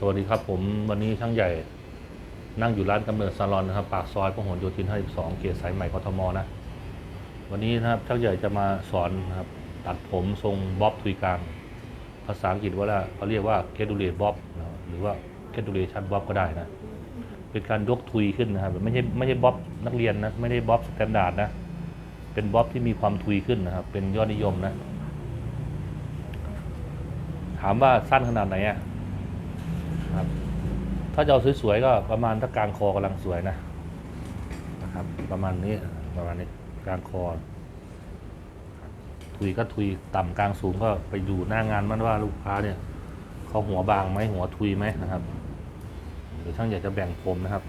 สวัสดีครับผมวันนี้ช่างใหญ่นั่งอยู่ร้านกำเนิดซาลอนนะครับ ปากซอยพหลโยธิน 52 เขตสายใหม่กทมนะ วันนี้นะครับช่างใหญ่จะมาสอนนะครับตัดผมทรงบ๊อบทุยกลาง ภาษาอังกฤษว่าเขาเรียกว่าเคดูเลตบ๊อบหรือว่าเคดูเลชันบ๊อบก็ได้นะ เป็นการยกทุยขึ้นนะครับไม่ใช่ไม่ใช่บ๊อบนักเรียนนะไม่ได้บ๊อบสแตนดาร์ดนะเป็นบ๊อบที่มีความทุยขึ้นนะครับ เป็นยอดนิยมนะ ถามว่าสั้นขนาดไหนอะ ครับ ถ้าจะเอาสวยๆก็ประมาณถ้ากลางคอกำลังสวยนะนะครับ ประมาณนี้ประมาณนี้กลางคอทุยก็ทุยต่ำกลางสูงก็ไปดูหน้างานมันว่าลูกค้าเนี่ยเขาหัวบางไหมหัวทุยไหมนะครับเดี๋ยวช่างอยากจะแบ่งผมนะครับ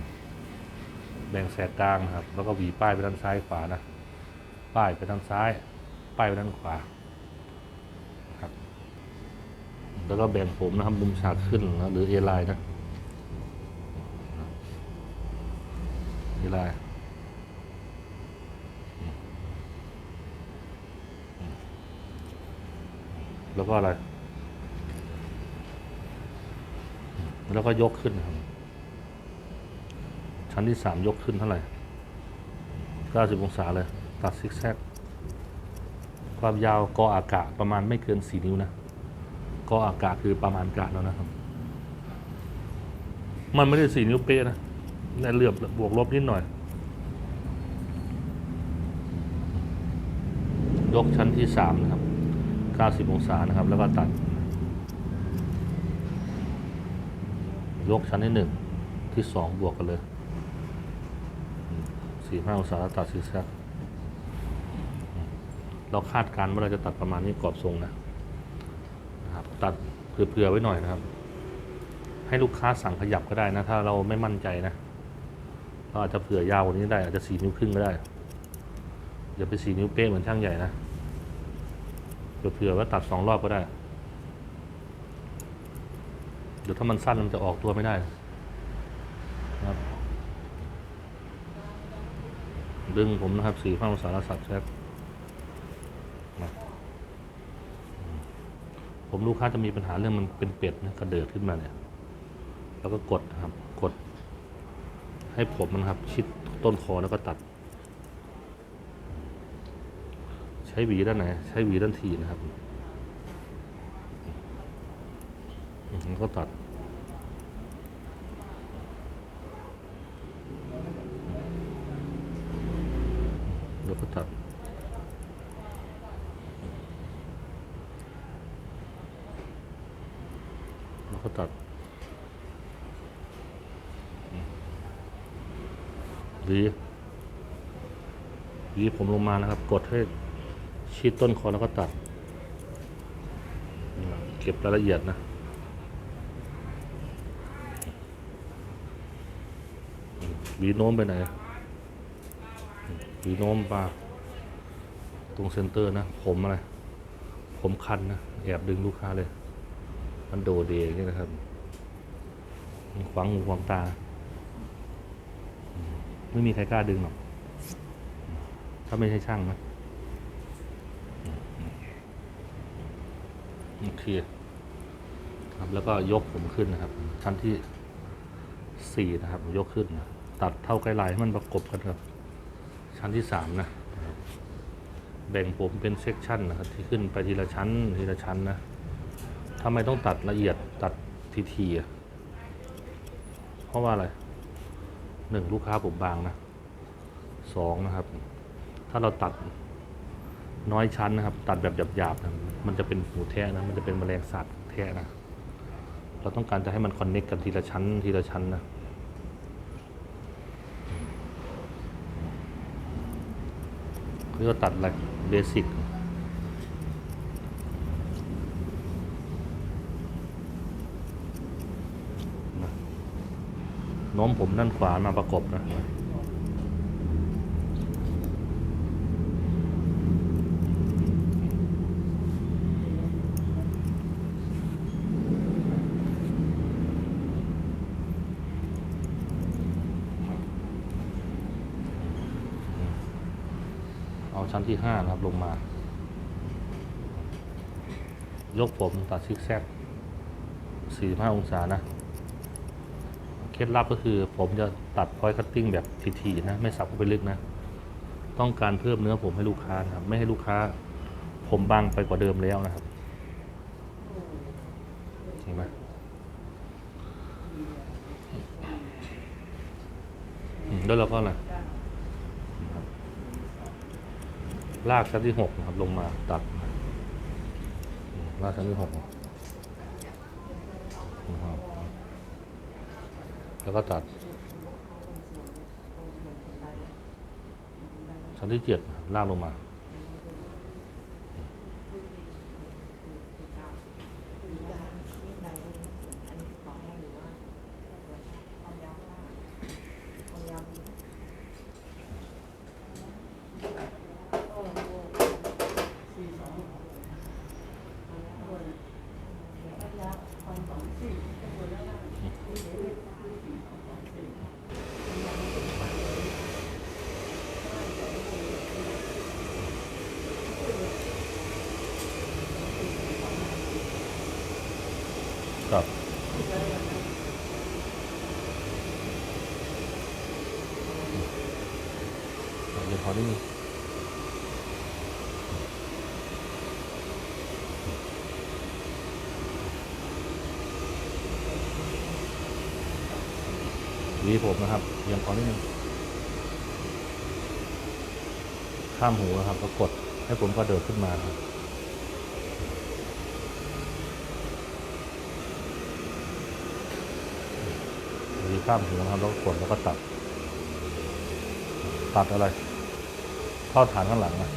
แบ่งแสกกลางนะครับ แล้วก็หวีป้ายไปด้านซ้ายขวานะ ป้ายไปด้านซ้าย ป้ายไปด้านขวาครับ แล้วก็แบ่งผมนะครับมุมฉากขึ้นนะหรือเอไลน์นะเอไลน์แล้วก็อะไร แล้วก็ยกขึ้นครับ ชั้นที่สามยกขึ้นเท่าไหร่เก้าสิบองศาเลย ตัดซิกแซก ความยาวกออากาศประมาณไม่เกินสี่นิ้วนะ ก็อากาศคือประมาณการแล้วนะครับ มันไม่ได้สี่นิ้วเป๊ะนะในเหลือบบวกลบนิดหน่อย ยกชั้นที่สามนะครับเก้าสิบองศานะครับ แล้วก็ตัด ยกชั้นที่หนึ่งที่สองบวกกันเลยสี่ห้าองศาแล้วตัดซิกแซกเราคาดการณ์ว่าเราจะตัดประมาณนี้กรอบทรงนะ ตัดเผื่อๆไว้หน่อยนะครับ ให้ลูกค้าสั่งขยับก็ได้นะ ถ้าเราไม่มั่นใจนะเราอาจจะเผื่อยาวกว่านี้ได้ อาจจะสี่นิ้วครึ่งก็ได้อย่าไปสี่นิ้วเป๊ะเหมือนช่างใหญ่นะเผื่อๆว่าตัดสองรอบก็ได้เดี๋ยวถ้ามันสั้นมันจะออกตัวไม่ได้นะครับดึงผมนะครับสี่ข้างองศาแล้วสับแซกนะ ผมลูกค้าจะมีปัญหาเรื่องมันเป็นเป็ดนะกระเดิดขึ้นมาเนี่ย แล้วก็กดนะครับ กด ให้ผมมันครับ ชิดต้นคอแล้วก็ตัด ใช้หวีด้านไหน ใช้หวีด้านทีนะครับอืมแล้วก็ตัดแล้วก็ตัด แล้วก็ตัดหวีหวีผ มานะครับ กดให้ชิดต้นคอแล้วก็ตัด เก็บรายละเอียดนะวีโน้มไปไหนวีโน้มปาตรงเซนเตอร์นะ ผมอะไร ผมคันนะ แอบดึงลูกค้าเลย มันโดเดอย่างนี้นะครับมันขวางหูขวางตา ไม่มีใครกล้าดึงหรอก ถ้าไม่ใช่ช่างนะอืมอืมโอเคครับแล้วก็ยกผมขึ้นนะครับ ชั้นที่สี่นะครับ ยกขึ้น ตัดเท่าไกลไลให้มันประกบกันครับ ชั้นที่สามนะแบ่งผมเป็นเซกชันนะครับ ที่ขึ้นไปทีละชั้น ทีละชั้นนะทำไมต้องตัดละเอียดตัดทีทีอะเพราะว่าอะไรหนึ่งลูกค้าผมบางนะสองนะครับ ถ้าเราตัดน้อยชั้นนะครับ ตัดแบบหยาบๆนะมันจะเป็นหูแทะนะ มันจะเป็นแมลงสาบแทะนะ เราต้องการจะให้มันคอนเน็กกันทีละชั้นทีละชั้นนะเรียกว่าตัดอะไรเบสิกน้อมผมด้านขวามาประกบนะ เอา ชั้นที่ห้านะครับลงมา ยกผมตัดซิกแซก45 องศานะเคล็ดลับก็คือผมจะตัดพอยคัตติ้งแบบทีๆนะ ไม่สับเข้าไปลึกนะ ต้องการเพิ่มเนื้อผมให้ลูกค้านะครับ ไม่ให้ลูกค้า ผมบางไปกว่าเดิมแล้วนะครับเห็นไหมอืมแล้วเราก็อะไรนะครับ ลากชั้นที่หกนะครับลงมาตัดลากชั้นที่หกนะครับแล้วก็ตัด ชั้นที่เจ็ดลากลงมา ครับเดี๋ยวขอนิดนึงหวีผมนะครับยังขอนิดนึงข้ามหูนะครับก็กดให้ผมก็เดินขึ้นมาครับ หรือ ข้ามหัวนะครับแล้วก็กดแล้วก็ตัด ตัดอะไรท่อฐานข้างหลังนะ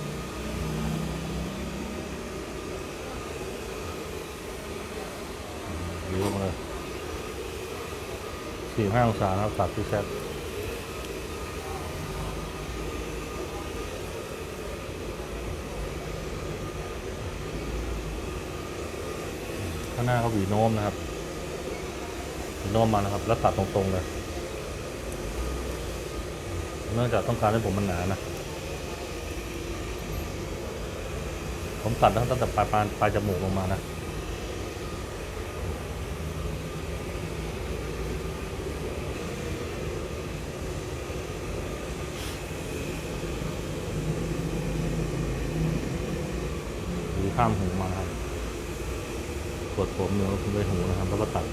หรือลงมาเลยสี่ห้าองศาครับตัดที่แซดข้างหน้าเขาหวีโน้มนะครับ น้มมานะครับ แล้วตัดตรงๆเลยเนื่องจากต้องการให้ผมมันหนานะ ผมตัดตั้งแต่ปลายปลายปลายจมูกลงมานะข้ามหูมาครับกดผมเนื้อคุณไปหูนะครับ แล้วก็ตัด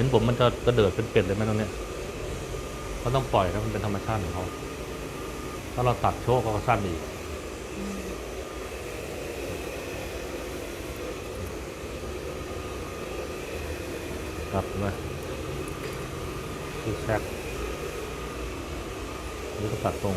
ห็นผมมันจะกระเดิดเป็นเป็ดเลยไหมตรงเนี้ยก็ต้องปล่อยนะมันเป็นธรรมชาติของเขาถ้าเราตัดโชคเขาก็สั้นอีกครับนะคือแซกนี่ก็ตัดตรง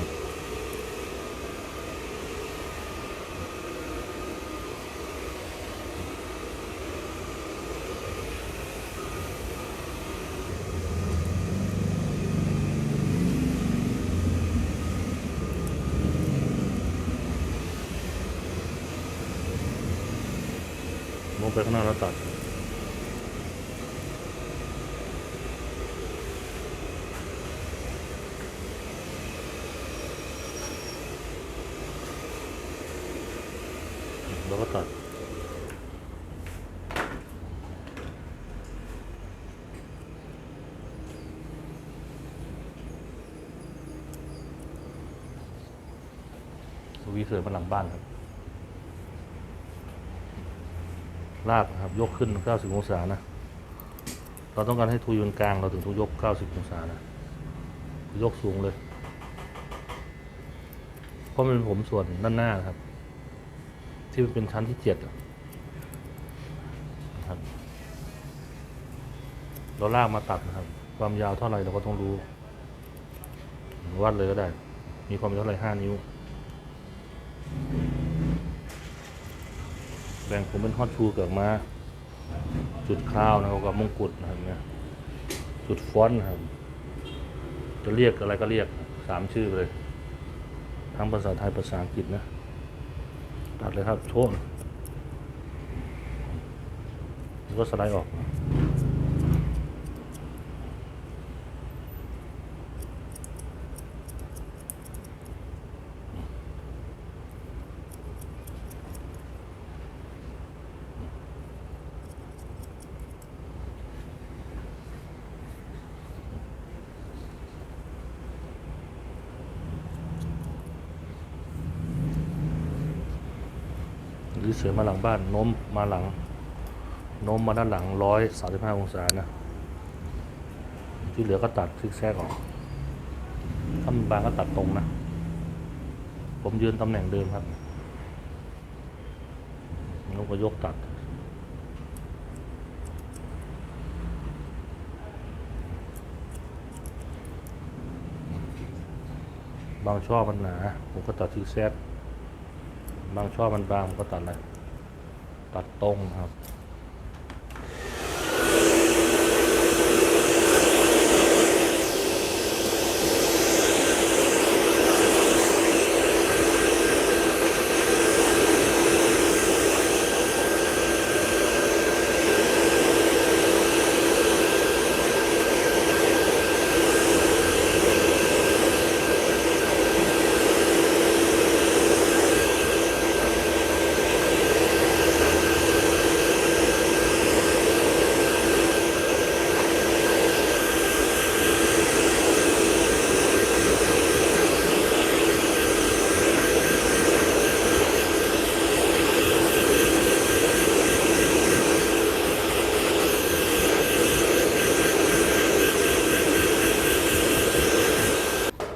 ไปข้างหน้าแล้วตัดแล้วก็ตัดวีเสือมาหลังบ้านครับ ลากนะครับยกขึ้น 90 องศานะ เราต้องการให้ทุยเป็นกลางเราถึงต้องยก 90 องศานะ ยกสูงเลย เพราะมันเป็นผมส่วนด้านหน้าครับ ที่มันเป็นชั้นที่เจ็ดนะครับ เราลากมาตัดนะครับ ความยาวเท่าไหร่เราก็ต้องรู้ วัดเลยก็ได้ มีความยาวเท่าไหร่ห้านิ้ว บ่งผมเป็นฮอตชูเกิดมา จุดข้าวนะครับกับมงกุฎนะครับเนี่ยจุดฟอนต์นะครับ จะเรียกอะไรก็เรียกสามชื่อเลย ทั้งภาษาไทยภาษาอังกฤษนะ ตัดเลยครับโชว์ก็สไลด์ออก หรือเสือมาหลังบ้านโน้มมาหลังโน้มมาด้านหลังร้อยสามสิบห้าองศานะที่เหลือก็ตัดซิกแซกออกถ้ามันบางก็ตัดตรงนะ ผมยืนตำแหน่งเดิมครับแล้วก็ยกตัด บางช่อมันหนา ผมก็ตัดซิกแซก บางช่อมันบางก็ตัดอะไรตัดตรงครับ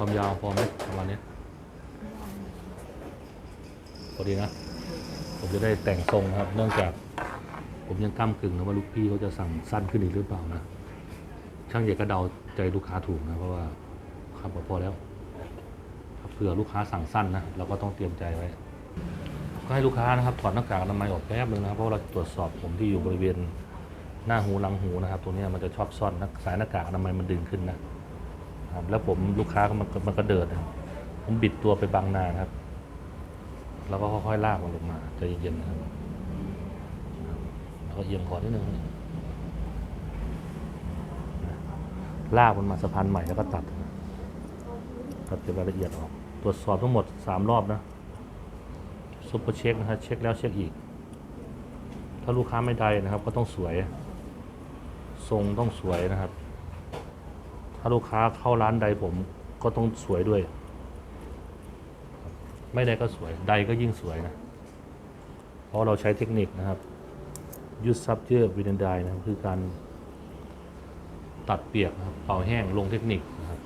ความยาวพอไหมประมาณนี้พอ ดีนะ ผมจะได้แต่งทรงครับ เนื่องจาก ผมยังก้ากึ่งนะว่าลูกพี่เขาจะสั่งสั้นขึ้นอีกหรือเปล่านะ ช่างใหญ่ก็เดาใจลูกค้าถูกนะ เพราะว่าครับพอแล้วเผื่อลูกค้าสั่งสั้นนะเราก็ต้องเตรียมใจไว้ก็ให้ลูกค้านะครับถอดหน้ากากอนามัยออกแป๊บนึงนะครับเพราะเราตรวจสอบผมที่อยู่บริเวณหน้าหูหลังหูนะครับ ตัวนี้มันจะชอบซ่อนนะสายหน้ากากอนามัยมันดึงขึ้นนะครับแล้วผมลูกค้าก็มันมันก็เดินผมบิดตัวไปบังนานครับ แล้วก็ค่อยๆลากมันลงมาใจเย็นๆนะครับแล้วก็เอียงคอนิดนึงลากมันมาสะพานใหม่แล้วก็ตัดตัดเก็บรายละเอียดออก ตรวจสอบทั้งหมดสามรอบนะซุปเปอร์เช็คนะครับเช็คแล้วเช็คอีก ถ้าลูกค้าไม่ได้นะครับ ก็ต้องสวย ทรงต้องสวยนะครับ ถ้าลูกค้าเข้าร้านใดผมก็ต้องสวยด้วย ไม่ใดก็สวย ใดก็ยิ่งสวยนะ เพราะเราใช้เทคนิคนะครับยูซับเจอร์วินไดนะครับคือการตัดเปียกนะครับเป่าแห้งลงเทคนิคนะครับ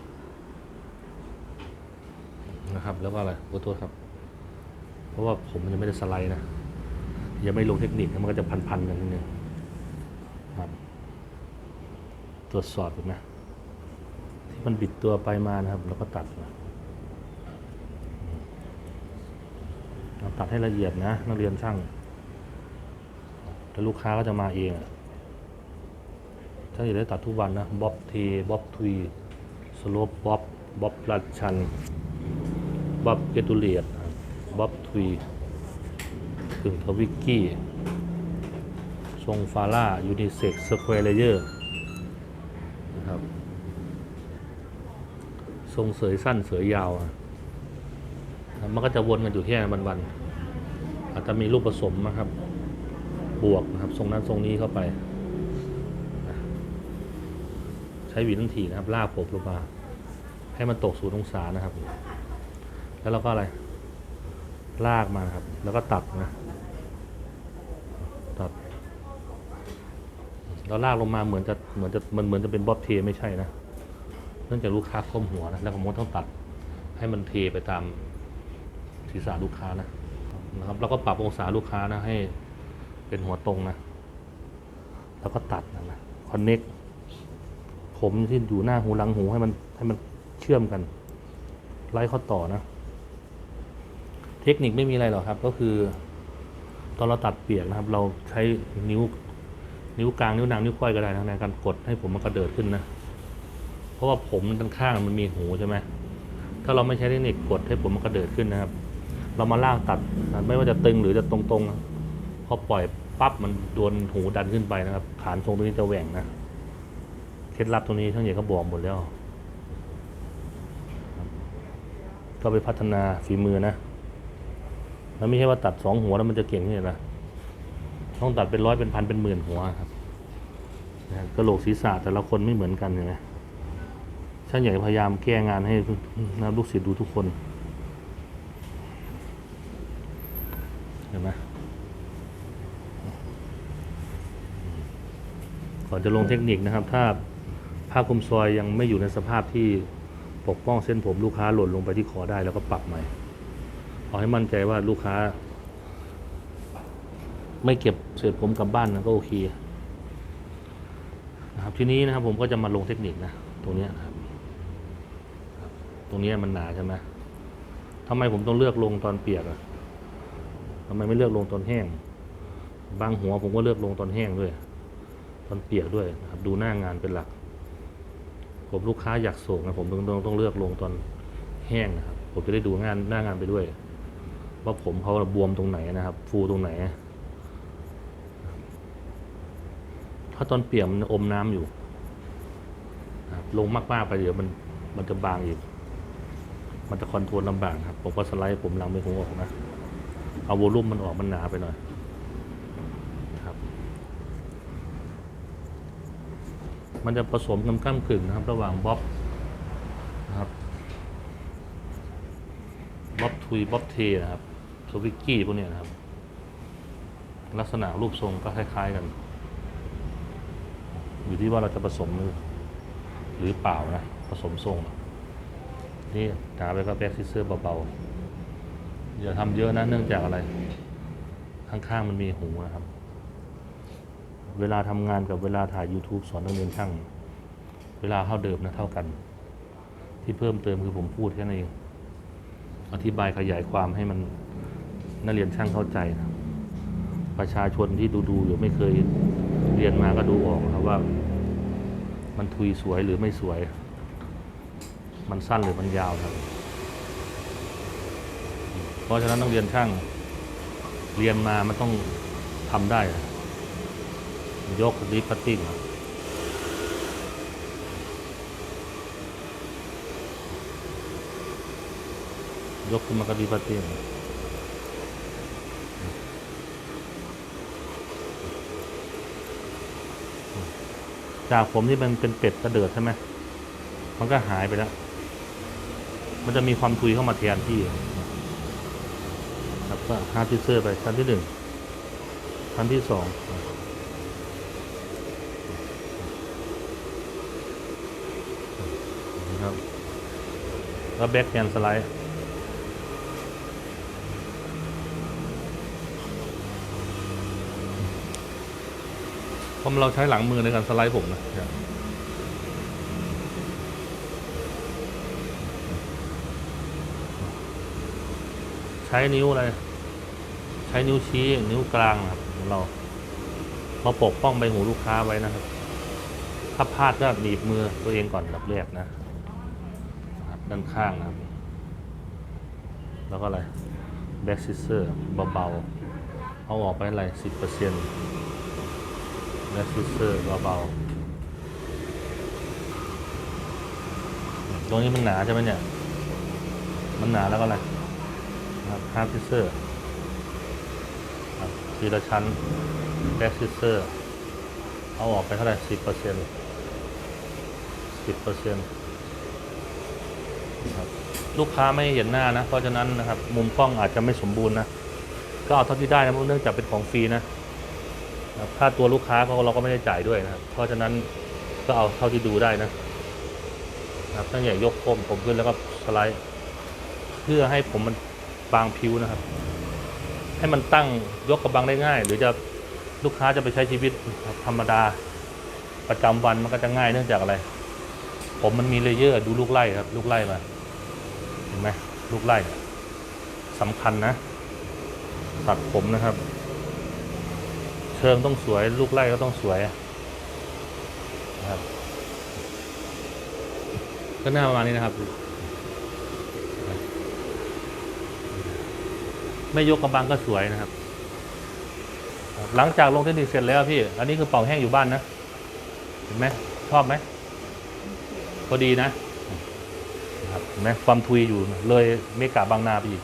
นะครับ แล้วก็อะไรขอโทษครับ เพราะว่าผมมันยังไม่ได้สไลด์นะยังไม่ลงเทคนิคมันก็จะพันๆกันนิดนึงครับ ตรวจสอบดูนะที่มันบิดตัวไปมานะครับ แล้วก็ตัดมาเรา ตัดให้ละเอียดนะนักเรียนช่างแต่ลูกค้าก็จะมาเองอะถ้าอยากได้ตัดทุกวันนะบ๊อบเทบ๊อบทุยสโลปบ๊อบบ๊อบลัดชันบ๊อบเกตูเลียดบ๊อบทุยกึ่งทวิกกี้ ทรงฟาร่ายูนิเซ็กสแควร์เลเยอร์นะครับทรงเสยสั้นเสยยาว มันก็จะวนกันอยู่แค่วันๆ อาจจะมีรูปผสมนะครับ บวกนะครับทรงนั้นทรงนี้เข้าไป ใช้หวีทันทีนะครับลากผมลงมาให้มันตกศูนย์องศานะครับ แล้วเราก็อะไร ลากมานะครับ แล้วก็ตัดนะ ตัดแล้วลากลงมาเหมือนจะเหมือนจะมันเหมือนจะเป็นบ๊อบเทไม่ใช่นะ เนื่องจากลูกค้าคมหัวนะ แล้วผมก็ต้องตัดให้มันเทไปตามศีรษะลูกค้านะ นะครับ แล้วก็ปรับองศาลูกค้านะให้เป็นหัวตรงนะ แล้วก็ตัดนะนะคอนเน็กผมที่อยู่หน้าหูหลังหูให้มันให้มันเชื่อมกัน ไล่ข้อต่อนะ เทคนิคไม่มีอะไรหรอกครับ ก็คือ ตอนเราตัดเปียกนะครับ เราใช้นิ้ว นิ้วกลางนิ้วนางนิ้วก้อยก็ได้นะในการกดให้ผมมันกระเดิดขึ้นนะ เพราะว่าผมด้านข้างมันมีหูใช่ไหมถ้าเราไม่ใช้เทคนิคกดให้ผมมันกระเดิดขึ้นนะครับ เรามาลากตัดนะไม่ว่าจะตึงหรือจะตรงๆนะพอปล่อยปั๊บมันโดนหูดันขึ้นไปนะครับฐานทรงตรงนี้จะแหว่งนะเคล็ดลับตรงนี้ช่างใหญ่ก็บอกหมดแล้ว ก็ไปพัฒนาฝีมือนะแล้วไม่ใช่ว่าตัดสองหัวแล้วมันจะเก่งนี่นะต้องตัดเป็นร้อยเป็นพันเป็นหมื่นหัวครับนะกระโหลกศีรษะแต่ละคนไม่เหมือนกันใช่ไหมช่างใหญ่พยายามแก้งานให้นะลูกศิษย์ดูทุกคน เห็นไหม ก่อนจะลงเทคนิคนะครับ ถ้าผ้าคลุมซอยยังไม่อยู่ในสภาพที่ปกป้องเส้นผมลูกค้าหล่นลงไปที่คอได้แล้วก็ปรับใหม่ขอให้มั่นใจว่าลูกค้า ไม่เก็บเศษผมกลับบ้านนะก็โอเคนะครับทีนี้นะครับผมก็จะมาลงเทคนิคนะตรงนี้นะครับตรงนี้มันหนาใช่ไหมทำไมผมต้องเลือกลงตอนเปียกอะทำไมไม่เลือกลงตอนแห้ง บางหัวผมก็เลือกลงตอนแห้งด้วย ตอนเปียกด้วยนะครับดูหน้างานเป็นหลัก ผมลูกค้าอยากส่งนะผมต้องต้องต้องเลือกลงตอนแห้งนะครับ ผมจะได้ดูงานหน้างานไปด้วย ว่าผมเขาบวมตรงไหนนะครับ ฟูตรงไหน ถ้าตอนเปียกมันอมน้ำอยู่ลงมากๆไปเดี๋ยวมันมันจะบางอีก มันจะคอนโทรลลำบากครับ ผมก็สไลด์ผมลังไปหัวออกนะ เอาโวลุ่มมันออกมันหนาไปหน่อยนะครับ มันจะผสมกันก้ามกึ่งนะครับ ระหว่างบ๊อบนะครับบ๊อบทุยบ๊อบเทนะครับสวิกกี้พวกเนี้ยนะครับ ลักษณะรูปทรงก็คล้าย ๆกัน อยู่ที่ว่าเราจะผสมหรือเปล่านะผสมทรงนี่หนาไปก็แบ็กซิเซอร์เบาๆอย่าทำเยอะนะเนื่องจากอะไร ข้างๆมันมีหูนะครับ เวลาทำงานกับเวลาถ่าย YouTube สอนนักเรียนช่าง เวลาเท่าเดิมนะเท่ากัน ที่เพิ่มเติมคือผมพูดแค่นั้นเอง อธิบายขยายความให้มันนักเรียนช่างเข้าใจนะประชาชนที่ดูดูอยู่ไม่เคยเรียนมาก็ดูออกครับว่า มันทุยสวยหรือไม่สวย มันสั้นหรือมันยาวครับ เพราะฉะนั้นต้องเรียนช่าง เรียนมามันต้องทำได้ ยกลิฟต์ติ้งครับยกขึ้นมากระดีปติ้งจากผมที่มันเป็นเป็ดกระเดิดใช่ไหมมันก็หายไปแล้ว มันจะมีความทุยเข้ามาแทนที่ครับก็ฮาร์ดทิเซอร์ไปชั้นที่หนึ่งชั้นที่สอง นะครับ แล้วแบ็กแฮนสไลด์เพราะเราใช้หลังมือในการสไลด์ผมนะใช้นิ้วอะไร ใช้นิ้วชี้นิ้วกลางนะครับเรามาปกป้องใบหูลูกค้าไว้นะครับ ถ้าพลาดก็หนีบมือตัวเองก่อนอันดับแรกนะนะ ด้านข้างครับ แล้วก็อะไรแบ็กซิเซอร์เบาๆ เอาออกไปอะไรสิบเปอร์เซ็นต์แบ็กซิเซอร์เบาๆ ตรงนี้มันหนาใช่ไหมเนี่ย มันหนาแล้วก็อะไรนะครับฮาร์ดซิเซอร์ทีละชั้นแบ็กซิเซอร์ เอาออกไปเท่าไหร่สิบเปอร์เซ็นต์สิบเปอร์เซ็นต์ ลูกค้าไม่เห็นหน้านะ เพราะฉะนั้นนะครับ มุมกล้องอาจจะไม่สมบูรณ์นะ ก็เอาเท่าที่ได้นะเนื่องจากเป็นของฟรีนะครับค่าตัวลูกค้าเขาเราก็ไม่ได้จ่ายด้วยนะครับ เพราะฉะนั้นก็เอาเท่าที่ดูได้นะครับตั้งแต่ยกก้มผมขึ้นแล้วก็สไลด์ เพื่อให้ผมมันบางผิวนะครับ ให้มันตั้งยกกระบังได้ง่าย หรือจะลูกค้าจะไปใช้ชีวิตธรรมดาประจำวันมันก็จะง่ายเนื่องจากอะไร ผมมันมีเลเยอร์ดูลูกไล่ครับ ลูกไล่มา ห็นไหมลูกไล่เนี่ยสำคัญนะ ตัดผมนะครับ เชิงต้องสวย ลูกไล่ก็ต้องสวยนะครับ ก็หน้าประมาณนี้นะครับ ไม่ยกกระบังก็สวยนะครับ หลังจากลงเทคนิคเสร็จแล้วพี่ อันนี้คือเป่าแห้งอยู่บ้านนะ เห็นไหมชอบไหมพอดีนะนะ ครับเห็นไหมความทุยอยู่เลยเมกาบางนาไปอีก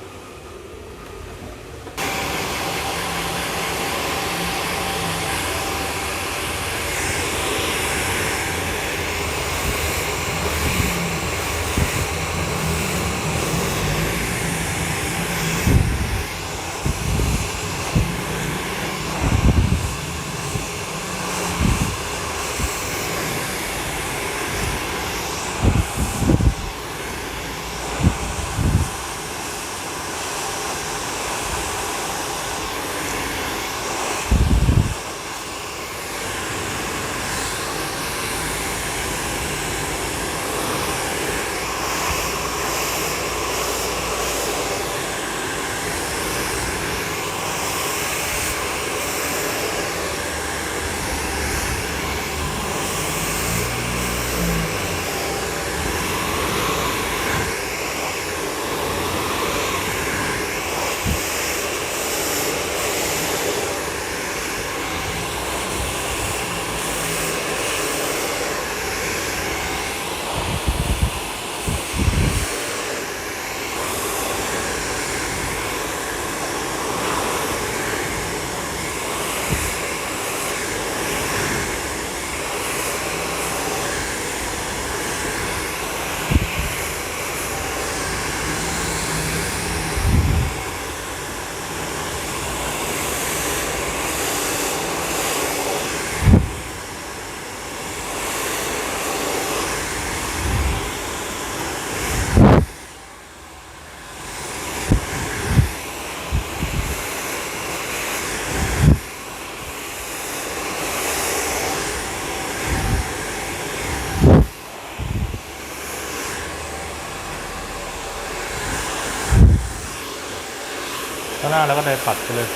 างหน้าแล้วก็ได้ปัดไปเลย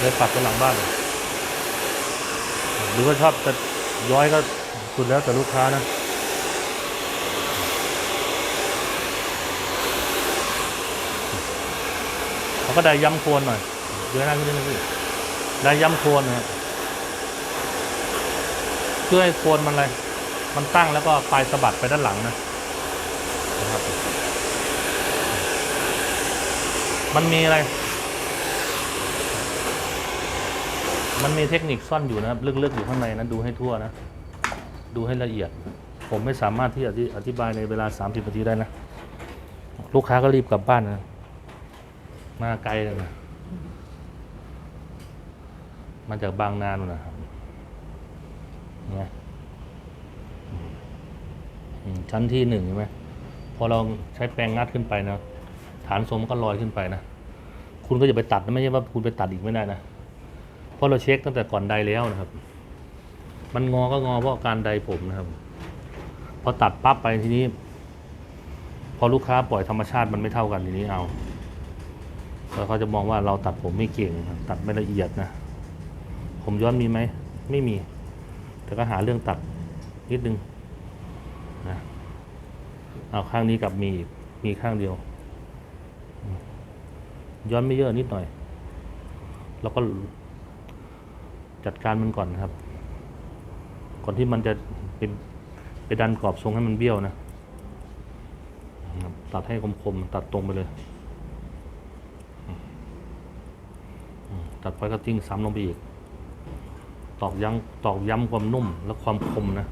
ได้ปัดไปหลังบ้านหรือว่าชอบจะย้อยก็สุดแล้วแต่ลูกค้านะเขาก็ได้ย้ำโคนหน่อยเยอะหน้าขึ้นนิดนึงพี่ได้ย้ำโคนนะฮะเพื่อให้โคนมันอะไร มันตั้งแล้วก็ปลายสะบัดไปด้านหลังนะนะครับ มันมีอะไร มันมีเทคนิคซ่อนอยู่นะครับ ลึกๆอยู่ข้างในนะดูให้ทั่วนะ ดูให้ละเอียด ผมไม่สามารถที่จะอธิบายในเวลา 30นาทีได้นะ ลูกค้าก็รีบกลับบ้านนะ มาไกลเลยนะ มาจากบางนานู่นะครับเนี่ยชั้นที่หนึ่งใช่ไหมพอเราใช้แปรงงัดขึ้นไปนะ ฐานทรงมันก็ลอยขึ้นไปนะ คุณก็อย่าไปตัดนะไม่ใช่ว่าคุณไปตัดอีกไม่ได้นะ เพราะเราเช็คตั้งแต่ก่อนใดแล้วนะครับ มันงอก็งอเพราะการใดผมนะครับ พอตัดปั๊บไปทีนี้ พอลูกค้าปล่อยธรรมชาติมันไม่เท่ากันทีนี้เอาแล้วเขาจะมองว่าเราตัดผมไม่เก่ง ตัดไม่ละเอียดนะ ผมย้อนมีไหม ไม่มี แต่ก็หาเรื่องตัดนิดนึงนะ เอาข้างนี้กลับมีอีก มีข้างเดียว ย้อนไม่เยอะนิดหน่อย แล้วก็จัดการมันก่อนนะครับ ก่อนที่มันจะเป็นไปดันกรอบทรงให้มันเบี้ยวนะตัดให้คมๆตัดตรงไปเลย ตัดไฟก็จิ้งซ้ำลงไปอีก ตอกย้ำตอกย้ำความนุ่มและความคมนะ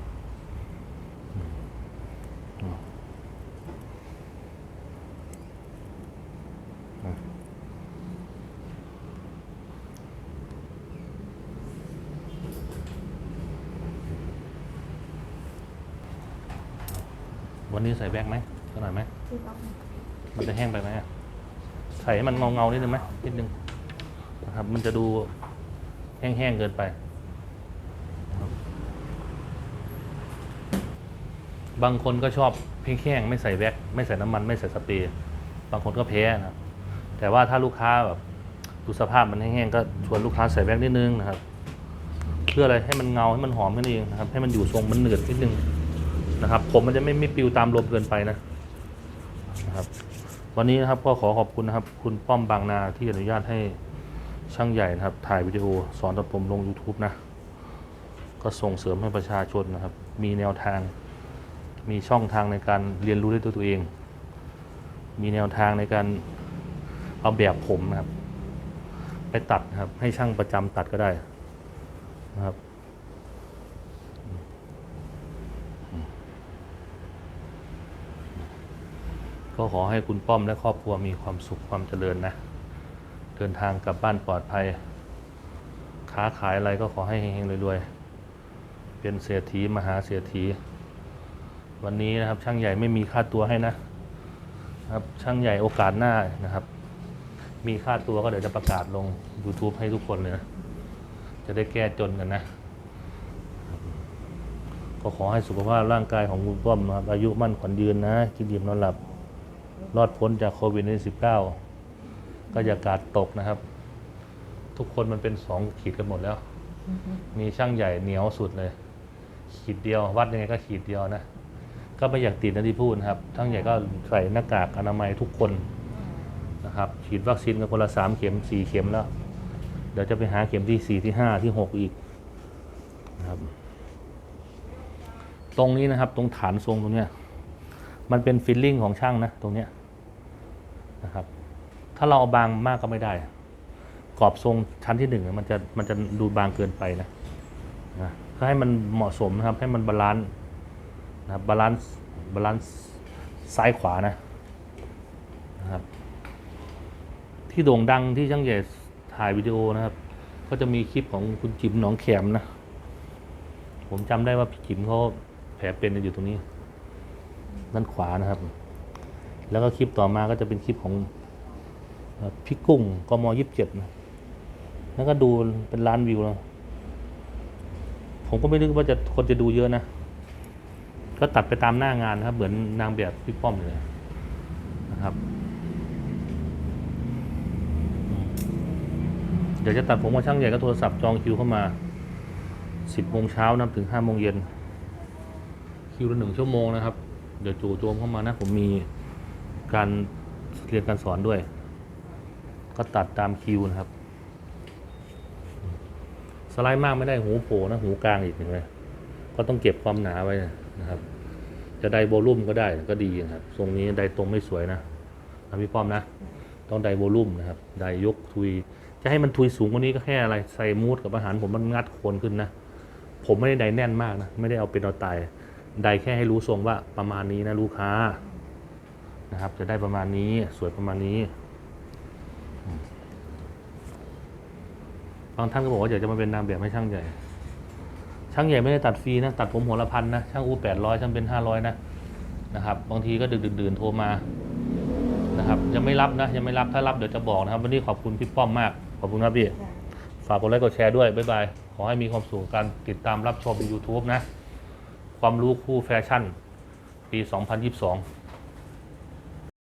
วันนี้ใส่แบกไหมสักหน่อยไหมมันจะแห้งไปไหมอะใส่ให้มันเงาเงาๆนิดนึงไหมนิดนึงนะครับ มันจะดูแห้งๆเกินไปนะครับบางคนก็ชอบแห้งๆไม่ใส่แว็กไม่ใส่น้ำมันไม่ใส่สเปรย์บางคนก็แพ้นะครับแต่ว่าถ้าลูกค้าแบบดูสภาพมันแห้งๆก็ชวนลูกค้าใส่แว็กนิดนึงนะครับ เพื่ออะไรให้มันเงาให้มันหอมกันเองนะครับ ให้มันอยู่ทรงมันเหนืดนิดนึง นะครับ ผมมันจะไม่ไม่ปลิวตามลมเกินไปนะนะครับ วันนี้นะครับก็ขอขอบคุณนะครับ คุณป้อมบางนาที่อนุญาตให้ช่างใหญ่นะครับ ถ่ายวิดีโอสอนตัดผมลง YouTube นะ ก็ส่งเสริมให้ประชาชนนะครับ มีแนวทาง มีช่องทางในการเรียนรู้ด้วยตัวตัวเอง มีแนวทางในการเอาแบบผมนะครับ ไปตัดนะครับ ให้ช่างประจำตัดก็ได้นะครับ ก็ขอให้คุณป้อมและครอบครัวมีความสุขความเจริญนะ เดินทางกลับบ้านปลอดภัย ค้าขายอะไรก็ขอให้เฮงๆรวยๆ เป็นเศรษฐีมหาเศรษฐี วันนี้นะครับช่างใหญ่ไม่มีค่าตัวให้นะครับช่างใหญ่โอกาสหน้านะครับ มีค่าตัวก็เดี๋ยวจะประกาศลง YouTube ให้ทุกคนเลยนะจะได้แก้จนกันนะ ก็ขอให้สุขภาพร่างกายของคุณป้อมนะครับอายุมั่นขวัญยืนนะกินดื่มนอนหลับ รอดพ้นจากโควิดสิบเก้าก็อย่ากาดตกนะครับ ทุกคนมันเป็นสองขีดกันหมดแล้ว มีช่างใหญ่เหนียวสุดเลย ขีดเดียว วัดยังไงก็ขีดเดียวนะ ก็ไม่อยากติดนะที่พูดนะครับ ช่างใหญ่ก็ใส่หน้ากากอนามัยทุกคนนะครับ ฉีดวัคซีนกันคนละสามเข็มสี่เข็มแล้ว เดี๋ยวจะไปหาเข็มที่สี่ที่ห้าที่หกอีกนะครับ ตรงนี้นะครับ ตรงฐานทรงตรงเนี้ย มันเป็นฟิลลิ่งของช่างนะตรงเนี้ยนะครับ ถ้าเราเอาบางมากก็ไม่ได้ กรอบทรงชั้นที่หนึ่งมันจะมันจะดูบางเกินไปนะนะก็ให้มันเหมาะสมนะครับ ให้มันบาลานซ์นะครับบาลานซ์บาลานซ์ซ้ายขวานะนะครับ ที่โด่งดังที่ช่างใหญ่ถ่ายวิดีโอนะครับ ก็จะมีคลิปของคุณจิมหนองแขมนะ ผมจำได้ว่าพี่จิมเขาแผลเป็นอยู่ตรงนี้ ด้านขวานะครับ แล้วก็คลิปต่อมาก็จะเป็นคลิปของพี่กุ้งกมยี่สิบเจ็ดนะแล้วก็ดูเป็นล้านวิวแล้ว ผมก็ไม่นึกว่าจะคนจะดูเยอะนะ ก็ตัดไปตามหน้างานนะครับ เหมือนนางแบบพี่ป้อมเลยนะครับเดี๋ยวจะตัดผมกับช่างใหญ่ก็โทรศัพท์จองคิวเข้ามาสิบโมงเช้านะถึงห้าโมงเย็น คิวละหนึ่งชั่วโมงนะครับ เดี๋ยวจู่โจมเข้ามานะ ผมมีการเรียนการสอนด้วย ก็ตัดตามคิวนะครับ สไลด์มากไม่ได้หูโผล่นะ หูกลางอีกเห็นไหมก็ต้องเก็บความหนาไว้นะครับ จะได้โวลุ่มก็ได้ก็ดีนะครับทรงนี้ได้ตรงไม่สวยนะนะพี่ป้อมนะ ต้องได้โวลุ่มนะครับ ได้ยกทุย จะให้มันทุยสูงกว่านี้ก็แค่อะไร ใส่มูดกับอาหารผมมันงัดโคนขึ้นนะ ผมไม่ได้ไดแน่นมากนะ ไม่ได้เอาเป็นเอาตาย ได้แค่ให้รู้ทรงว่าประมาณนี้นะลูกค้านะครับ จะได้ประมาณนี้สวยประมาณนี้บางท่านก็บอกว่าอยากจะมาเป็นนางแบบให้ช่างใหญ่ ช่างใหญ่ไม่ได้ตัดฟรีนะ ตัดผมหัวละพันนะช่างอูแปดร้อยช่างเป็นห้าร้อยนะนะครับ บางทีก็ดึกดื่นโทรมานะครับ ยังไม่รับนะ ยังไม่รับถ้ารับเดี๋ยวจะบอกนะครับ วันนี้ขอบคุณพี่ป้อมมาก ขอบคุณครับพี่ ฝากกดไลค์กดแชร์ด้วยบ๊ายบาย ขอให้มีความสุขกับการติดตามรับชม YouTube นะ ความรู้คู่แฟชั่น ปี 2022